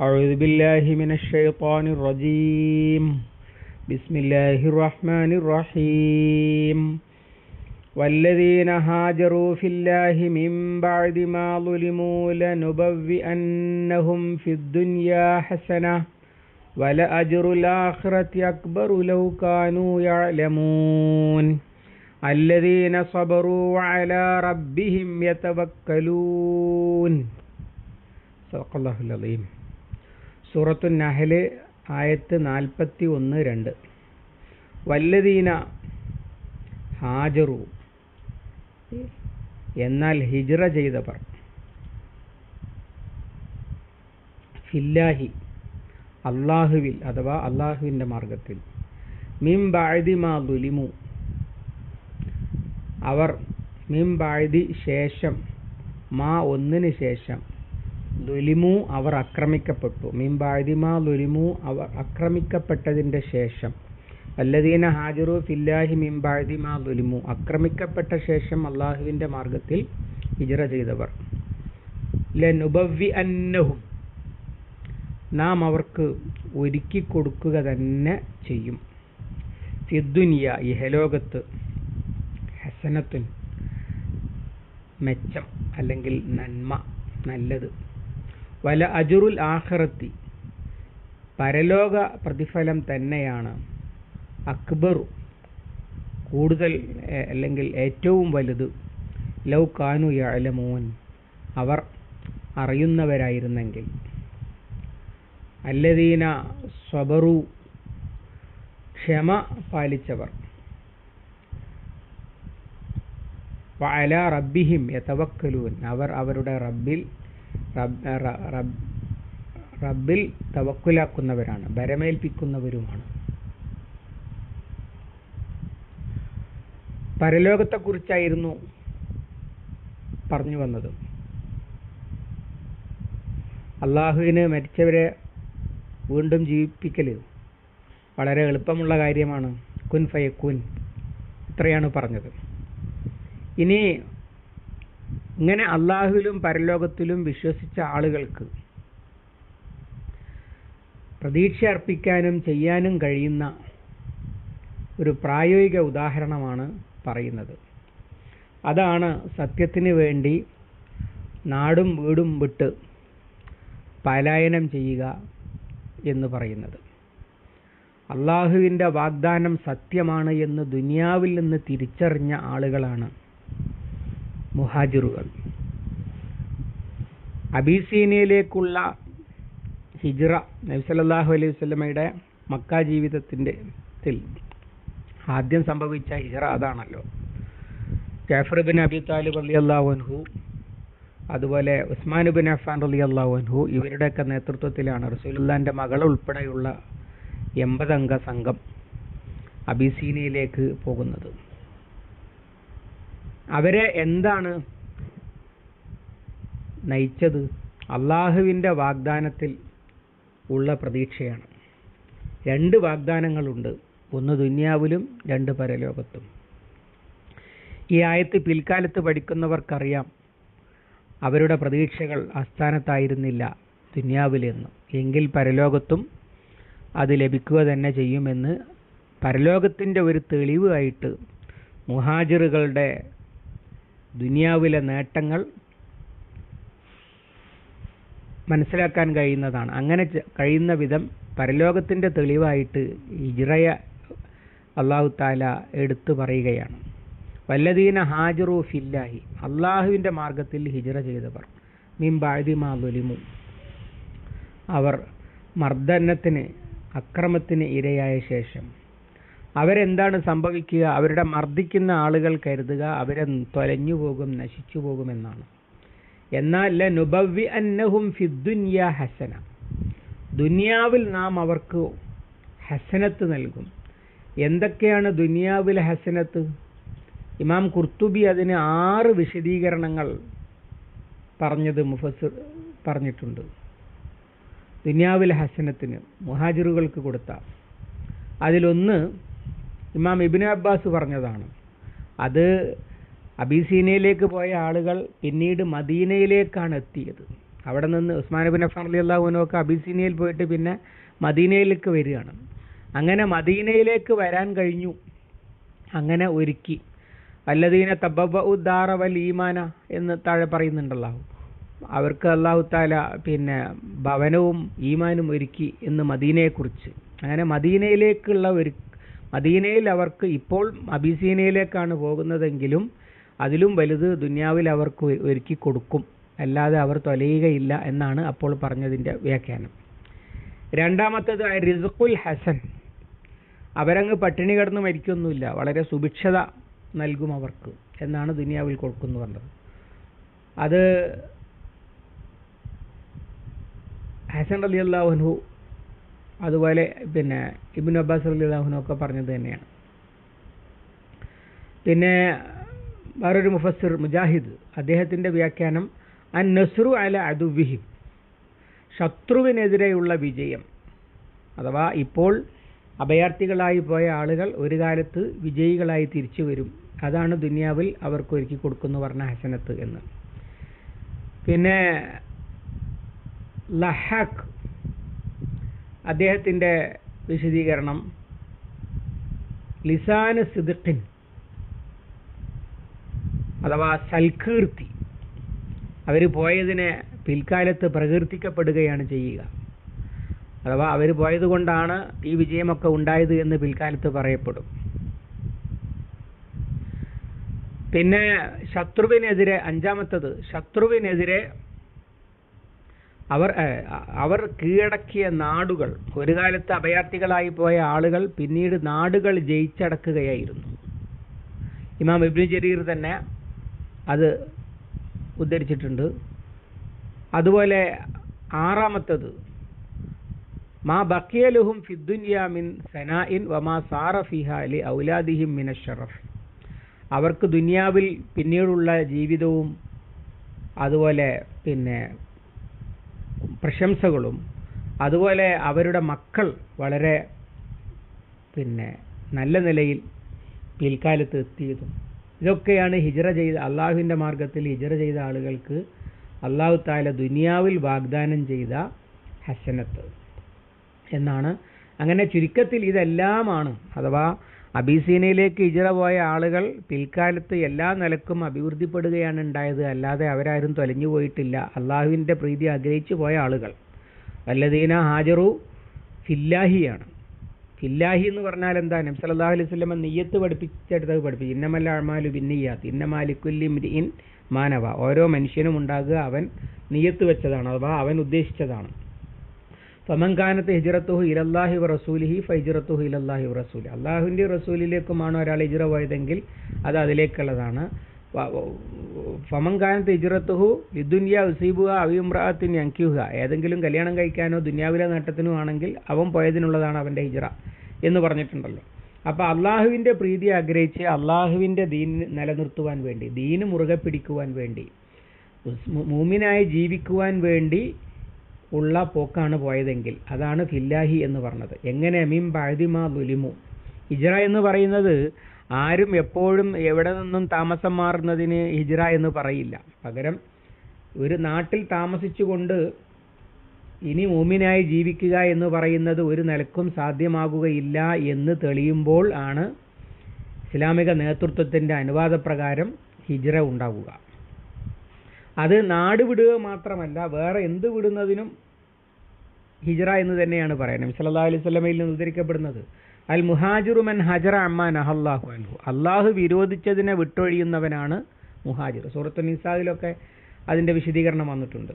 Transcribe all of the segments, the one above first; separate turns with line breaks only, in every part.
أعوذ بالله من الشيطان الرجيم. بسم الله الرحمن الرحيم. والذين هاجروا في الله من بعد ما ظلموا لنبوئنهم في الدنيا حسنة ولأجر الآخرة أكبر لو كانوا يعلمون. الذين صبروا وعلى ربهم يتوكلون. صدق الله العظيم. സൂറത്തു നഹൽ ആയത്ത് നാൽപ്പത്തി ഒന്ന് രണ്ട്. വല്ലദീന ഹാജറു. എന്നാൽ ഹിജ്റ ചെയ്തവർ. ഫില്ലാഹി അള്ളാഹുവിൽ അഥവാ അള്ളാഹുവിന്റെ മാർഗത്തിൽ മിം ബാഴ്തി മാ ദുലിമു. അവർ മിം ബാഴ്തി ശേഷം മാ ഒന്നിന് ശേഷം ദുലിമു അവർ ആക്രമിക്കപ്പെട്ടു. മിംബാദിമാ ലുലിമു അവർ ആക്രമിക്കപ്പെട്ടതിന്റെ ശേഷം. അല്ലദീന ഹാജറു ഫില്ലാഹി മിം ലുലിമു. ആക്രമിക്കപ്പെട്ട ശേഷം അള്ളാഹുവിന്റെ മാർഗത്തിൽ ഹിജറ ചെയ്തവർ. ലനുബവി അന്നഹും നാം അവർക്ക് ഒരുക്കി കൊടുക്കുക തന്നെ ചെയ്യും. സിദ്ദുനിയ ഇഹലോകത്ത് ഹസനത്തുൻ മെച്ചം അല്ലെങ്കിൽ നന്മ നല്ലത്. വല അജുറുൽ ആഖിറത്തി. പരലോക പ്രതിഫലം തന്നെയാണ്. അക്ബറു. കൂടുതൽ അല്ലെങ്കിൽ ഏറ്റവും വലുത്. ലൗ കാനു യഅലമൂൻ. അവർ അറിയുന്നവരായിരുന്നെങ്കിൽ. അല്ലദീന സ്വബറു. ക്ഷമ പാലിച്ചവർ. വഅല റബ്ബിഹിം യതവക്കലൂൻ. അവർ അവരുടെ റബ്ബിൽ റബ്ബിൽ തവക്കുലാക്കുന്നവരാണ് ഭരമേൽപ്പിക്കുന്നവരുമാണ്. പരലോകത്തെക്കുറിച്ചായിരുന്നു പറഞ്ഞു വന്നത്. അള്ളാഹുവിന് മരിച്ചവരെ വീണ്ടും ജീവിപ്പിക്കൽ വളരെ എളുപ്പമുള്ള കാര്യമാണ്. കുൻ ഫയക്കുൻ ഇത്രയാണ് പറഞ്ഞത്. ഇനി ഇങ്ങനെ അള്ളാഹുവിലും പരലോകത്തിലും വിശ്വസിച്ച ആളുകൾക്ക് പ്രതീക്ഷ അർപ്പിക്കാനും ചെയ്യാനും കഴിയുന്ന ഒരു പ്രായോഗിക ഉദാഹരണമാണ് പറയുന്നത്. അതാണ് സത്യത്തിന് വേണ്ടി നാടും വീടും വിട്ട് പലായനം ചെയ്യുക എന്ന് പറയുന്നത്. അള്ളാഹുവിന്റെ വാഗ്ദാനം സത്യമാണ് എന്ന് ദുനിയാവിൽ നിന്ന് തിരിച്ചറിഞ്ഞ ആളുകളാണ് മുഹാജിറുകൾ. അബീസീനയിലേക്കുള്ള ഹിജ്റ നബ്സലല്ലാഹു അലൈഹി വസല്ലമയുടെ മക്ക ജീവിതത്തിന്റെ ആദ്യം സംഭവിച്ച ഹിജ്റ അതാണല്ലോ. ജാഫർ ബിൻ അബി താലിബ് അലി അൻഹു അതുപോലെ ഉസ്മാൻ ബിൻ അഫാൻ അലി അൻഹു ഇവരുടെയൊക്കെ നേതൃത്വത്തിലാണ് റസൂലുള്ളാന്റെ മകൾ ഉൾപ്പെടെയുള്ള എൺപതംഗ സംഘം അബിസീനയിലേക്ക് പോകുന്നത്. അവരെ എന്താണ് നയിച്ചത്? അള്ളാഹുവിന്റെ വാഗ്ദാനത്തിൽ ഉള്ള പ്രതീക്ഷയാണ്. രണ്ട് വാഗ്ദാനങ്ങളുണ്ട്. ഒന്ന് ദുന്യാവിലും രണ്ട് പരലോകത്തും. ഈ ആയത്ത് പിൽക്കാലത്ത് പഠിക്കുന്നവർക്കറിയാം അവരുടെ പ്രതീക്ഷകൾ ആസ്ഥാനത്തായിരുന്നില്ല ദുന്യാവിലെന്ന്. എങ്കിൽ പരലോകത്തും അത് ലഭിക്കുക തന്നെ ചെയ്യുമെന്ന് പരലോകത്തിന്റെ ഒരു തെളിവായിട്ട് മുഹാജിറുകളുടെ ദുനിയാവിലെ നേട്ടങ്ങൾ മനസ്സിലാക്കാൻ കഴിയുന്നതാണ്. അങ്ങനെ കഴിയുന്ന വിധം പരലോകത്തിന്റെ തെളിവായിട്ട് ഹിജ്റയ അള്ളാഹു താല എടുത്തു പറയുകയാണ്. വല്ലദീന ഹാജറു ഫില്ലാഹി. അള്ളാഹുവിന്റെ മാർഗത്തിൽ ഹിജ്റ ചെയ്തവർ. മിംബാഴി ദുലിമു. അവർ മർദ്ദനത്തിന് അക്രമത്തിന് ഇരയായ ശേഷം അവരെന്താണ് സംഭവിക്കുക? അവരുടെ മർദ്ദിക്കുന്ന ആളുകൾ കരുതുക. അവരെ തൊലഞ്ഞു പോകും നശിച്ചു പോകുമെന്നാണ് എന്നാൽ നുബവി അന്നഹും ഫിദ്ദുന്യ ഹസന. ദുനിയാവിൽ നാം അവർക്ക് ഹസനത്ത് നൽകും. എന്തൊക്കെയാണ് ദുനിയാവിലെ ഹസനത്ത്? ഇമാം കുർത്തുബി അതിന് ആറ് വിശദീകരണങ്ങൾ പറഞ്ഞത് മുഫസ് പറഞ്ഞിട്ടുണ്ട്. ദുനിയാവിലെ ഹസനത്തിന് മുഹാജിറുകൾക്ക് കൊടുത്ത. അതിലൊന്ന് ഇമാം ഇബിന് അബ്ബാസ് പറഞ്ഞതാണ്. അത് അബീസീനയിലേക്ക് പോയ ആളുകൾ പിന്നീട് മദീനയിലേക്കാണ് എത്തിയത്. അവിടെ നിന്ന് ഉസ്മാൻ ബിൻ അഫ്ഫാൻ അലി അള്ളാഹുനൊക്കെ അബീസീനയിൽ പോയിട്ട് പിന്നെ മദീനയിലേക്ക് വരികയാണ്. അങ്ങനെ മദീനയിലേക്ക് വരാൻ കഴിഞ്ഞു. അങ്ങനെ ഒരുക്കി. അല്ലദീന തബബ ഉദ്ദാറ വൽ ഈമാന എന്ന് താഴെ പറയുന്നുണ്ടല്ലോ. അവർക്ക് അള്ളാഹു താല പിന്നെ ഭവനവും ഈമാനും ഒരുക്കി എന്ന് മദീനയെക്കുറിച്ച്. അങ്ങനെ മദീനയിലേക്കുള്ള ഒരു മദീനയിൽ അവർക്ക് ഇപ്പോൾ അബിസീനയിലേക്കാണ് പോകുന്നതെങ്കിലും അതിലും വലുത് ദുനിയാവിൽ അവർക്ക് ഒരുക്കി കൊടുക്കും. അല്ലാതെ അവർ തൊലയുകയില്ല എന്നാണ് അപ്പോൾ പറഞ്ഞതിന്റെ വ്യാഖ്യാനം. രണ്ടാമത്തേത് റിസുഖുൽ ഹസൻ. അവരങ്ങ് പട്ടിണി കിടന്ന് മരിക്കൊന്നുമില്ല. വളരെ സുഭിക്ഷത നൽകും അവർക്ക് എന്നാണ് ദുനിയാവിൽ കൊടുക്കുന്നു പറഞ്ഞത്. അത് ഹസൻ അലി അള്ളാഹുനു അതുപോലെ പിന്നെ ഇബിൻ അബ്ബാസ് അലി അള്ളാഹുനു ഒക്കെ പറഞ്ഞത് തന്നെയാണ്. പിന്നെ വേറൊരു മുഫസ്സിർ മുജാഹിദ് അദ്ദേഹത്തിന്റെ വ്യാഖ്യാനം അൻ നസ്രു അല അദുവിഹിം ശത്രുവിനെതിരെയുള്ള വിജയം. അഥവാ ഇപ്പോൾ അഭയാർത്ഥികളായി പോയ ആളുകൾ ഒരു കാലത്ത് വിജയികളായി തിരിച്ചു വരും. അതാണ് ദുനിയാവിൽ അവർക്ക് ഒരുക്കി കൊടുക്കുന്നു പറഞ്ഞ ഹസനത്ത് എന്ന്. പിന്നെ ലഹാഖ് അദ്ദേഹത്തിന്റെ വിശദീകരണം. ലിസാന് സിദിഖിൻ അഥവാ സൽകീർത്തി. അവർ പോയതിനെ പിൽക്കാലത്ത് പ്രകീർത്തിക്കപ്പെടുകയാണ് ചെയ്യുക. അഥവാ അവർ പോയത് കൊണ്ടാണ് ഈ വിജയമൊക്കെ ഉണ്ടായത് എന്ന് പിൽക്കാലത്ത് പറയപ്പെടും. പിന്നെ ശത്രുവിനെതിരെ അഞ്ചാമത്തത് ശത്രുവിനെതിരെ അവർ അവർ കീഴടക്കിയ നാടുകൾ ഒരു കാലത്ത് അഭയാർത്ഥികളായി പോയ ആളുകൾ പിന്നീട് നാടുകൾ ജയിച്ചടക്കുകയായിരുന്നു. ഇമാം ഇബ്നു ജരീർ തന്നെ അത് ഉദ്ധരിച്ചിട്ടുണ്ട്. അതുപോലെ ആറാമത്തത് മാ ബക്കിയലുഹും ഫിദ്ദുനിയ മിൻ സനാഇൻ വമാ സാറ ഫിഹാലി ഔലാദിഹിം മിന ഷറഫ്. അവർക്ക് ദുനിയാവിൽ പിന്നീടുള്ള ജീവിതവും അതുപോലെ പിന്നെ പ്രശംസകളും അതുപോലെ അവരുടെ മക്കൾ വളരെ പിന്നെ നല്ല നിലയിൽ പിൽക്കാലത്ത് എത്തിയതും. ഇതൊക്കെയാണ് ഹിജറ ചെയ്ത അള്ളാഹുവിന്റെ മാർഗത്തിൽ ഹിജറ ചെയ്ത ആളുകൾക്ക് അള്ളാഹു താല ദുനിയാവിൽ വാഗ്ദാനം ചെയ്ത ഹസനത്ത് എന്നാണ്. അങ്ങനെ ചുരുക്കത്തിൽ ഇതെല്ലാമാണ് അഥവാ അബീസീനയിലേക്ക് ഇജറ പോയ ആളുകൾ പിൽക്കാലത്ത് എല്ലാ നിലക്കും അഭിവൃദ്ധിപ്പെടുകയാണ് ഉണ്ടായത്. അല്ലാതെ അവരാരും തൊലഞ്ഞു പോയിട്ടില്ല. അള്ളാഹുവിന്റെ പ്രീതി ആഗ്രഹിച്ചു പോയ ആളുകൾ. അല്ലദീന ഹാജറു ഫില്ലാഹിയാണ്. ഫില്ലാഹി എന്ന് പറഞ്ഞാൽ എന്താ? നബി സല്ലല്ലാഹു അലൈഹി വസല്ലം നിയ്യത്ത് പഠിപ്പിച്ചെടുത്തത് പഠിപ്പിച്ചു. ഇന്നമല്ല അമാലു ബിന്നിയാത്ത്. ഇന്നമാലിക്കുല്ലി ഇൻ മാനവ. ഓരോ മനുഷ്യനും ഉണ്ടാകുക അവൻ നിയ്യത്ത് വെച്ചതാണ് അഥവാ അവൻ ഉദ്ദേശിച്ചതാണ്. ഫമൻകാനത്ത് ഹിജറത്തുഹു ഇലല്ലാഹി റസൂലി റസൂലിഹി ഫൈജിറത്തുഹു ഇലല്ലാഹി റസൂലി അള്ളാഹുവിന്റെ റസൂലിലേക്കുമാണോ ഒരാൾ ഹിജറ പോയതെങ്കിൽ അത് അതിലേക്കുള്ളതാണ്. ഫമങ്കാനത്ത് ഹിജറത്തുഹു ലിദുന്യ ഉസീബുക അവിമ്രാത്തിൻ അങ്കിയുക ഏതെങ്കിലും കല്യാണം കഴിക്കാനോ ദുന്യാവിലെ നേട്ടത്തിനോ ആണെങ്കിൽ അവൻ പോയതിനുള്ളതാണ് അവന്റെ ഹിജറ എന്ന് പറഞ്ഞിട്ടുണ്ടല്ലോ. അപ്പോൾ അള്ളാഹുവിന്റെ പ്രീതി ആഗ്രഹിച്ച് അള്ളാഹുവിന്റെ ദീൻ നിലനിർത്തുവാൻ വേണ്ടി ദീന് മുറുകെ പിടിക്കുവാൻ വേണ്ടി മൂമിനായി ജീവിക്കുവാൻ വേണ്ടി ഉള്ള പോക്കാണ് പോയതെങ്കിൽ അതാണ് ഫില്ലാഹി എന്ന് പറഞ്ഞത്. എങ്ങനെ? മീം ബാഴ്തിമാ ദുലിമു. ഹിജ്റ എന്ന് പറയുന്നത് ആരും എപ്പോഴും എവിടെ നിന്നും താമസം മാറുന്നതിന് ഹിജ്റ എന്ന് പറയില്ല. പകരം ഒരു നാട്ടിൽ താമസിച്ചുകൊണ്ട് ഇനി മൂമിനായി ജീവിക്കുക എന്ന് പറയുന്നത് ഒരു നിലക്കും സാധ്യമാകുകയില്ല എന്ന് തെളിയുമ്പോൾ ആണ് ഇസ്ലാമിക നേതൃത്വത്തിന്റെ അനുവാദപ്രകാരം ഹിജ്റ ഉണ്ടാവുക. അത് നാട് വിടുക മാത്രമല്ല വേറെ എന്ത് വിടുന്നതിനും ഹിജ്റ എന്ന് തന്നെയാണ് പറയുന്നത്. സല്ലല്ലാഹു അലൈഹി സ്വലമയിൽ നിന്ന് ഉദ്ധരിക്കപ്പെടുന്നത്. അൽ മുഹാജിറു മൻ ഹജറ അമ്മാൻ അഹല്ലാഹു അൻഹു. അള്ളാഹു വിരോധിച്ചതിനെ വിട്ടൊഴിയുന്നവനാണ് മുഹാജിർ സൂറത്തു നിസാദിലൊക്കെ അതിന്റെ വിശദീകരണം വന്നിട്ടുണ്ട്.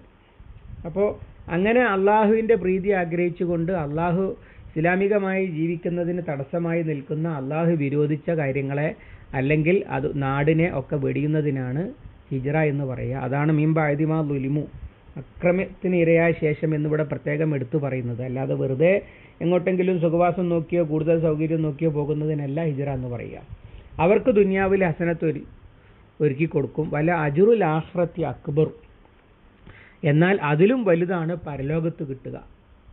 അപ്പോൾ അങ്ങനെ അള്ളാഹുവിന്റെ പ്രീതി ആഗ്രഹിച്ചുകൊണ്ട് അള്ളാഹു ഇസ്ലാമികമായി ജീവിക്കുന്നതിന് തടസ്സമായി നിൽക്കുന്ന അള്ളാഹു വിരോധിച്ച കാര്യങ്ങളെ അല്ലെങ്കിൽ അത് നാടിനെ ഒക്കെ വെടിയുന്നതിനാണ് ഹിജറ എന്ന് പറയുക. അതാണ് മീൻ ബാഴ്തിമാ ലുലിമു. അക്രമത്തിന് ഇരയായ ശേഷം എന്നിവിടെ പ്രത്യേകം എടുത്തു പറയുന്നത്. അല്ലാതെ വെറുതെ എങ്ങോട്ടെങ്കിലും സുഖവാസം നോക്കിയോ കൂടുതൽ സൗകര്യം നോക്കിയോ പോകുന്നതിനല്ല ഹിജറ എന്ന് പറയുക. അവർക്ക് ദുനിയാവിൽ ഹസനത്ത് ഒരു ഒരുക്കി കൊടുക്കും. വല അജുറുൽ ആഹ്റത്തി അക്ബർ. എന്നാൽ അതിലും വലുതാണ് പരലോകത്ത് കിട്ടുക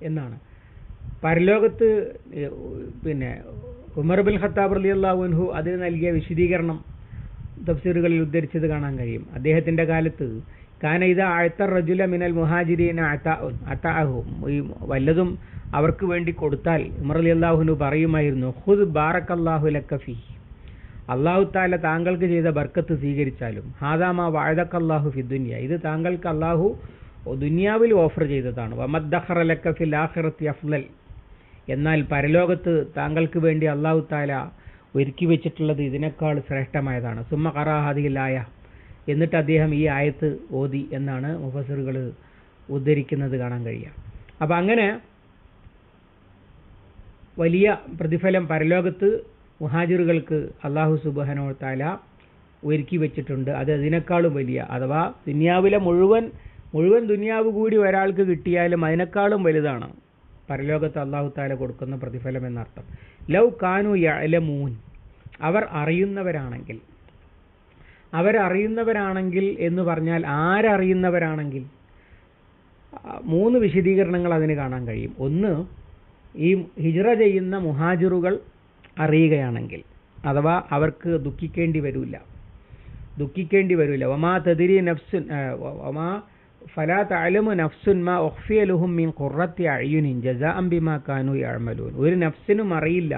എന്നാണ്. പരലോകത്ത് പിന്നെ ഉമർ ബിൻ ഖത്താബ് അലി അൻഹു അതിന് നൽകിയ വിശദീകരണം തഫ്സീറുകളിൽ ഉദ്ധരിച്ചത് കാണാൻ കഴിയും. അദ്ദേഹത്തിന്റെ കാലത്ത് കാന ഇത് ആഴ്ത്ത റജുല മിനൽ മുഹാജിരീന അത്താഹു ഈ വല്ലതും അവർക്ക് വേണ്ടി കൊടുത്താൽ ഉമർ അലി അള്ളാഹുനു പറയുമായിരുന്നു ഹുദ് ബാറക്കല്ലാഹു ലക്കഫി അള്ളാഹു താല താങ്കൾക്ക് ചെയ്ത ബർക്കത്ത് സ്വീകരിച്ചാലും ഹാദാമ വാഴതക്കല്ലാഹു ഫി ദുനിയ. ഇത് താങ്കൾക്ക് അള്ളാഹു ദുനിയാവിൽ ഓഫർ ചെയ്തതാണ്. വമദ്ദഹറ ലക്ക ഫിൽ ആഖിറത്തി അഫ്ലൽ എന്നാൽ പരലോകത്ത് താങ്കൾക്ക് വേണ്ടി അള്ളാഹു താല ഒരുക്കി വെച്ചിട്ടുള്ളത് ഇതിനേക്കാൾ ശ്രേഷ്ഠമായതാണ്. സുമ്മ ഖറാഹദിലായ എന്നിട്ട് അദ്ദേഹം ഈ ആയത്ത് ഓതി എന്നാണ് മുഫസറുകൾ ഉദ്ധരിക്കുന്നത് കാണാൻ കഴിയുക. അപ്പം അങ്ങനെ വലിയ പ്രതിഫലം പരലോകത്ത് മുഹാജിറുകൾക്ക് അള്ളാഹു സുബഹനോ താല ഒരുക്കി വെച്ചിട്ടുണ്ട്. അത് അതിനേക്കാളും വലിയ. അഥവാ ദുനിയാവിലെ മുഴുവൻ മുഴുവൻ ദുനിയാവ് കൂടി ഒരാൾക്ക് കിട്ടിയാലും അതിനേക്കാളും വലുതാണ് പരലോകത്ത് അള്ളാഹു താല കൊടുക്കുന്ന പ്രതിഫലം എന്നർത്ഥം. ലൗ കാനു യലമൂൻ അവർ അറിയുന്നവരാണെങ്കിൽ അവരറിയുന്നവരാണെങ്കിൽ എന്ന് പറഞ്ഞാൽ ആരറിയുന്നവരാണെങ്കിൽ മൂന്ന് വിശദീകരണങ്ങൾ അതിന് കാണാൻ കഴിയും. ഒന്ന് ഈ ഹിജ്റ ചെയ്യുന്ന മുഹാജിറുകൾ അറിയുകയാണെങ്കിൽ അഥവാ അവർക്ക് ദുഃഖിക്കേണ്ടി വരില്ല ദുഃഖിക്കേണ്ടി വരില്ല ഒമാ തതിരി നഫ്സുൻ ഒമാ ഫലാ തഅലമു നഫ്സുൻ മാ ഒഫിയലുഹും മീൻ കുറത്തി അഴിയുനിൻ ജസ ജസാഅൻ ബിമാ കാനു അഴമലൂൻ ഒരു നഫ്സിനും അറിയില്ല.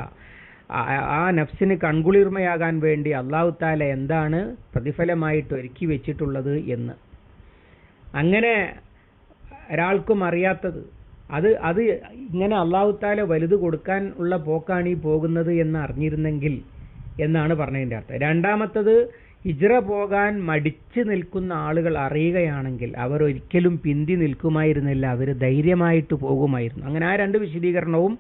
ആ നഫ്സിന് കൺകുളിർമയാകാൻ വേണ്ടി അള്ളാഹു താല എന്താണ് പ്രതിഫലമായിട്ട് ഒരുക്കി വെച്ചിട്ടുള്ളത് എന്ന്. അങ്ങനെ ഒരാൾക്കും അറിയാത്തത്. അത് അത് ഇങ്ങനെ അള്ളാഹു താല വലുത് കൊടുക്കാൻ ഉള്ള പോക്കാണ് ഈ പോകുന്നത് എന്ന് അറിഞ്ഞിരുന്നെങ്കിൽ എന്നാണ് പറഞ്ഞതിന്റെ അർത്ഥം. രണ്ടാമത്തത് ഹിജ്റ പോകാൻ മടിച്ച് നിൽക്കുന്ന ആളുകൾ അറിയുകയാണെങ്കിൽ അവർ ഒരിക്കലും പിന്തി നിൽക്കുമായിരുന്നില്ല. അവർ ധൈര്യമായിട്ട് പോകുമായിരുന്നു. അങ്ങനെ ആ രണ്ട് വിശദീകരണവും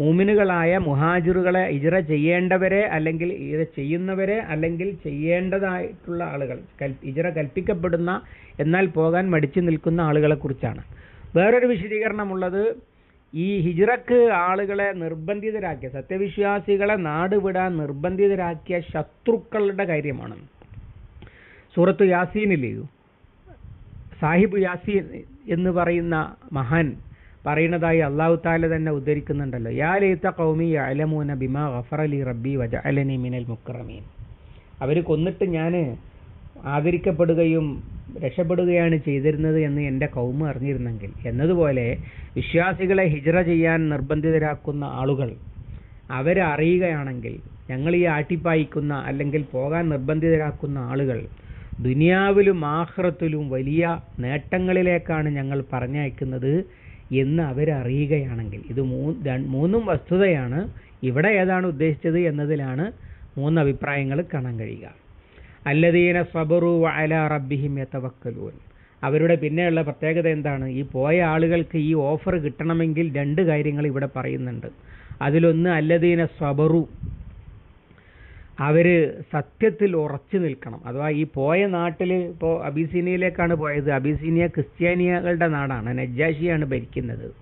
മൂമിനുകളായ മുഹാജിറുകളെ ഇജറ ചെയ്യേണ്ടവരെ അല്ലെങ്കിൽ ഇജറ ചെയ്യുന്നവരെ അല്ലെങ്കിൽ ചെയ്യേണ്ടതായിട്ടുള്ള ആളുകൾ ഇജറ കൽപ്പിക്കപ്പെടുന്ന എന്നാൽ പോകാൻ മടിച്ചു നിൽക്കുന്ന ആളുകളെ കുറിച്ചാണ്. വേറൊരു വിശദീകരണമുള്ളത് ഈ ഹിജ്റക്ക് ആളുകളെ നിർബന്ധിതരാക്കിയ സത്യവിശ്വാസികളെ നാട് വിടാൻ നിർബന്ധിതരാക്കിയ ശത്രുക്കളുടെ കാര്യമാണ്. സൂറത്ത് യാസീനില്ലേ സാഹിബ് യാസീൻ എന്ന് പറയുന്ന മഹാൻ പറയുന്നതായി അള്ളാഹു താല തന്നെ ഉദ്ധരിക്കുന്നുണ്ടല്ലോ. യാ കൗമി അലമൂന ബിമാ ഗഫറലി റബ്ബി വജഅലനി മിനൽ മുക്രമീൻ. അവർ കൊന്നിട്ട് ഞാൻ ആദരിക്കപ്പെടുകയും രക്ഷപ്പെടുകയാണ് ചെയ്തിരുന്നത് എന്ന് എന്റെ കൗമ അറിഞ്ഞിരുന്നെങ്കിൽ. എന്നതുപോലെ വിശ്വാസികളെ ഹിജ്റ ചെയ്യാൻ നിർബന്ധിതരാക്കുന്ന ആളുകൾ അവരെ അവരറിയുകയാണെങ്കിൽ ഞങ്ങൾ ഈ ആട്ടിപ്പായിക്കുന്ന അല്ലെങ്കിൽ പോകാൻ നിർബന്ധിതരാക്കുന്ന ആളുകൾ ദുനിയാവിലും ആഹ്റത്തിലും വലിയ നേട്ടങ്ങളിലേക്കാണ് ഞങ്ങൾ പറഞ്ഞയക്കുന്നത് എന്ന് അവരറിയുകയാണെങ്കിൽ ഇത് മൂന്നും വസ്തുതയാണ്. ഇവിടെ ഏതാണ് ഉദ്ദേശിച്ചത് എന്നതിലാണ് മൂന്ന് അഭിപ്രായങ്ങൾ കാണാൻ കഴിയുക. അല്ലദീന സബറു അല റബ്ബിഹിം യതവക്കലൂൻ. അവരുടെ പിന്നെയുള്ള പ്രത്യേകത എന്താണ്? ഈ പോയ ആളുകൾക്ക് ഈ ഓഫർ കിട്ടണമെങ്കിൽ രണ്ട് കാര്യങ്ങൾ ഇവിടെ പറയുന്നുണ്ട്. അതിലൊന്ന് അല്ലദീന സബറു അവർ സത്യത്തിൽ ഉറച്ചു നിൽക്കണം. അഥവാ ഈ പോയ നാട്ടിൽ ഇപ്പോൾ അബിസീനിയയിലേക്കാണ് പോയത്. അബിസീനിയ ക്രിസ്ത്യാനികളുടെ നാടാണ്. നജ്ജാഷിയാണ് ഭരിക്കുന്നത്.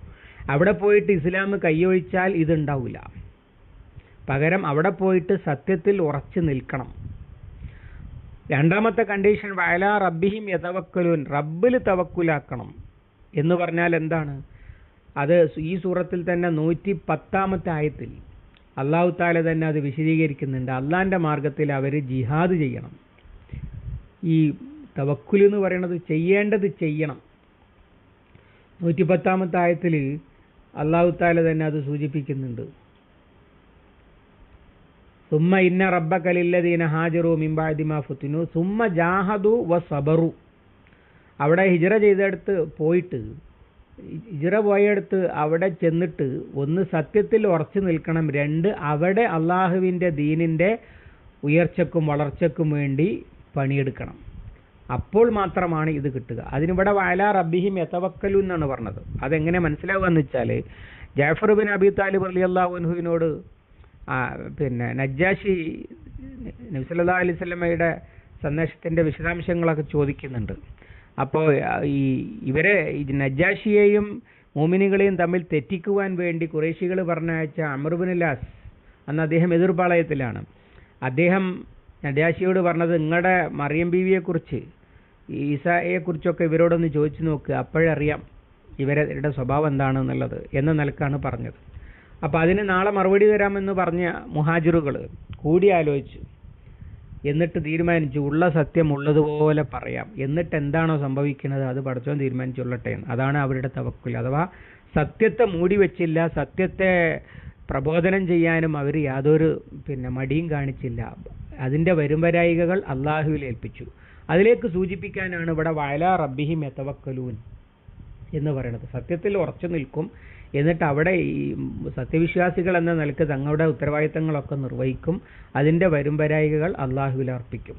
അവിടെ പോയിട്ട് ഇസ്ലാം കൈയൊഴിച്ചാൽ ഇതുണ്ടാവില്ല പകരം അവിടെ പോയിട്ട് സത്യത്തിൽ ഉറച്ചു നിൽക്കണം. രണ്ടാമത്തെ കണ്ടീഷൻ വയലാ റബ്ബിഹിം യതവക്കലുൻ. റബ്ബിൽ തവക്കുലാക്കണം. എന്ന് പറഞ്ഞാൽ എന്താണ്? അത് ഈ സൂറത്തിൽ തന്നെ നൂറ്റി പത്താമത്തെ ആയത്തിൽ അള്ളാഹു താല തന്നെ അത് വിശദീകരിക്കുന്നുണ്ട്. അള്ളാഹിന്റെ മാർഗത്തിൽ അവർ ജിഹാദ് ചെയ്യണം. ഈ തവക്കുൽ എന്ന് പറയുന്നത് ചെയ്യേണ്ടത് ചെയ്യണം. നൂറ്റി പത്താമത്തെ ആയത്തിൽ അള്ളാഹു താല തന്നെ അത് സൂചിപ്പിക്കുന്നുണ്ട്. സുമ്മ ഇന്ന റബ്ബക്കലില്ലദീന ഹാജറു മിംബാദിമ ഫുത്തിനു. സുമ്മ ജാഹദു വ സബറു. അവിടെ ഹിജറ ചെയ്തെടുത്ത് പോയിട്ട് ഹിജറ പോയെടുത്ത് അവിടെ ചെന്നിട്ട് ഒന്ന് സത്യത്തിൽ ഉറച്ചു നിൽക്കണം. രണ്ട് അവിടെ അള്ളാഹുവിന്റെ ദീനിന്റെ ഉയർച്ചക്കും വളർച്ചക്കും വേണ്ടി പണിയെടുക്കണം. അപ്പോൾ മാത്രമാണ് ഇത് കിട്ടുക. അതിനിവിടെ വയല റബ്ബിഹിം യതവക്കലു എന്നാണ് പറഞ്ഞത്. അതെങ്ങനെ മനസ്സിലാവുക എന്ന് വെച്ചാൽ Jafar bin Abi Talib Ali അള്ളാഹുഹുവിനോട് പിന്നെ നജ്ജാഷി നബ്സല്ലാ അലൈഹി സ്വലമയുടെ സന്ദേശത്തിന്റെ വിശദാംശങ്ങളൊക്കെ ചോദിക്കുന്നുണ്ട്. അപ്പോൾ ഈ ഇവരെ നജാഷിയെയും മോമിനികളെയും തമ്മിൽ തെറ്റിക്കുവാൻ വേണ്ടി കുറേശികൾ പറഞ്ഞയച്ച അമർബിനുലാസ് അന്ന് അദ്ദേഹം എതിർപാളയത്തിലാണ് അദ്ദേഹം നജാഷിയോട് പറഞ്ഞത് നിങ്ങളുടെ മറിയം ബീവിയെക്കുറിച്ച് ഈസായെക്കുറിച്ചൊക്കെ ഇവരോടൊന്ന് ചോദിച്ചു നോക്കുക അപ്പോഴറിയാം ഇവരുടെ സ്വഭാവം എന്താണെന്നുള്ളത് എന്ന നിലക്കാണ് പറഞ്ഞത്. അപ്പോൾ അതിന് നാളെ മറുപടി തരാമെന്ന് പറഞ്ഞ മുഹാജിറുകൾ കൂടി ആലോചിച്ചു എന്നിട്ട് തീരുമാനിച്ചു ഉള്ള സത്യം ഉള്ളതുപോലെ പറയാം. എന്നിട്ട് എന്താണോ സംഭവിക്കുന്നത് അത് പഠിച്ചോൻ തീരുമാനിച്ചുള്ളട്ടെ. അതാണ് അവരുടെ തവക്കുൽ അഥവാ സത്യത്തെ മൂടി വെച്ചില്ല സത്യത്തെ പ്രബോധനം ചെയ്യാനും അവർ യാതൊരു പിന്നെ മടിയും കാണിച്ചില്ല. അതിന്റെ വരുംവരായികകൾ അള്ളാഹുവിൽ ഏൽപ്പിച്ചു. അതിലേക്ക് സൂചിപ്പിക്കാനാണ് ഇവിടെ വയല റബ്ബിഹിം എത്തവക്കലൂൻ എന്ന് പറയുന്നത്. സത്യത്തിൽ ഉറച്ചു നിൽക്കും. എന്നിട്ട് അവിടെ ഈ സത്യവിശ്വാസികൾ എന്ന നിലയ്ക്ക് തങ്ങളുടെ ഉത്തരവാദിത്തങ്ങളൊക്കെ നിർവഹിക്കും. അതിന്റെ വരുംപരായികകൾ അള്ളാഹുവിൽ അർപ്പിക്കും.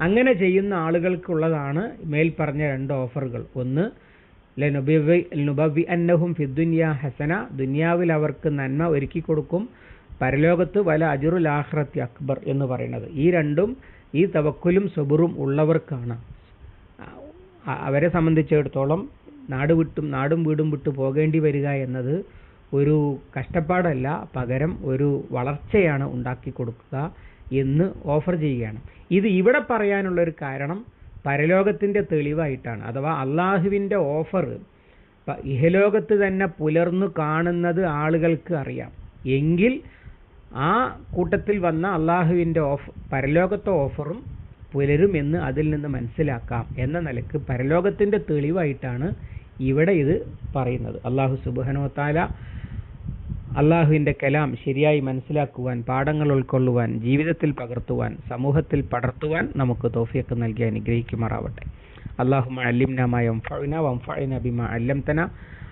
അങ്ങനെ ചെയ്യുന്ന ആളുകൾക്കുള്ളതാണ് മേൽ പറഞ്ഞ രണ്ട് ഓഫറുകൾ. ഒന്ന് ലുബവി അന്നഹും ഫിദ്ദുന്യ ഹസന. ദുനിയാവിൽ അവർക്ക് നന്മ ഒരുക്കി കൊടുക്കും. പരലോകത്ത് വല അജുറുൽ ആഹ്റത്തി അക്ബർ എന്ന് പറയുന്നത്. ഈ രണ്ടും ഈ തവക്കുലും സബുറും ഉള്ളവർക്കാണ്. അവരെ സംബന്ധിച്ചിടത്തോളം നാട് വിട്ടും നാടും വീടും വിട്ട് പോകേണ്ടി വരിക എന്നത് ഒരു കഷ്ടപ്പാടല്ല. പകരം ഒരു വളർച്ചയാണ് ഉണ്ടാക്കി കൊടുക്കുക എന്ന് ഓഫർ ചെയ്യുകയാണ്. ഇത് ഇവിടെ പറയാനുള്ള ഒരു കാരണം പരലോകത്തിന്റെ തെളിവായിട്ടാണ്. അഥവാ അള്ളാഹുവിന്റെ ഓഫർ ഇഹലോകത്ത് തന്നെ പുലർന്നു കാണുന്നത് ആളുകൾക്ക് അറിയാം. എങ്കിൽ ആ കൂട്ടത്തിൽ വന്ന അള്ളാഹുവിന്റെ ഓഫ് പരലോകത്തെ ഓഫറും പുലരുമെന്ന് അതിൽ നിന്ന് മനസ്സിലാക്കാം എന്ന നിലയ്ക്ക് പരലോകത്തിന്റെ തെളിവായിട്ടാണ് ഇവിടെ ഇത് പറയുന്നത്. അള്ളാഹു സുബാനോത്താല അള്ളാഹുവിന്റെ കലാം ശരിയായി മനസ്സിലാക്കുവാൻ പാഠങ്ങൾ ഉൾക്കൊള്ളുവാൻ ജീവിതത്തിൽ പകർത്തുവാൻ സമൂഹത്തിൽ പടർത്തുവാൻ നമുക്ക് തോഫിയക്ക് നൽകി അനുഗ്രഹിക്കുമാറാവട്ടെ. അള്ളാഹു അലിംനമായ മയം ഫൈന ബിമ അല്ലംതന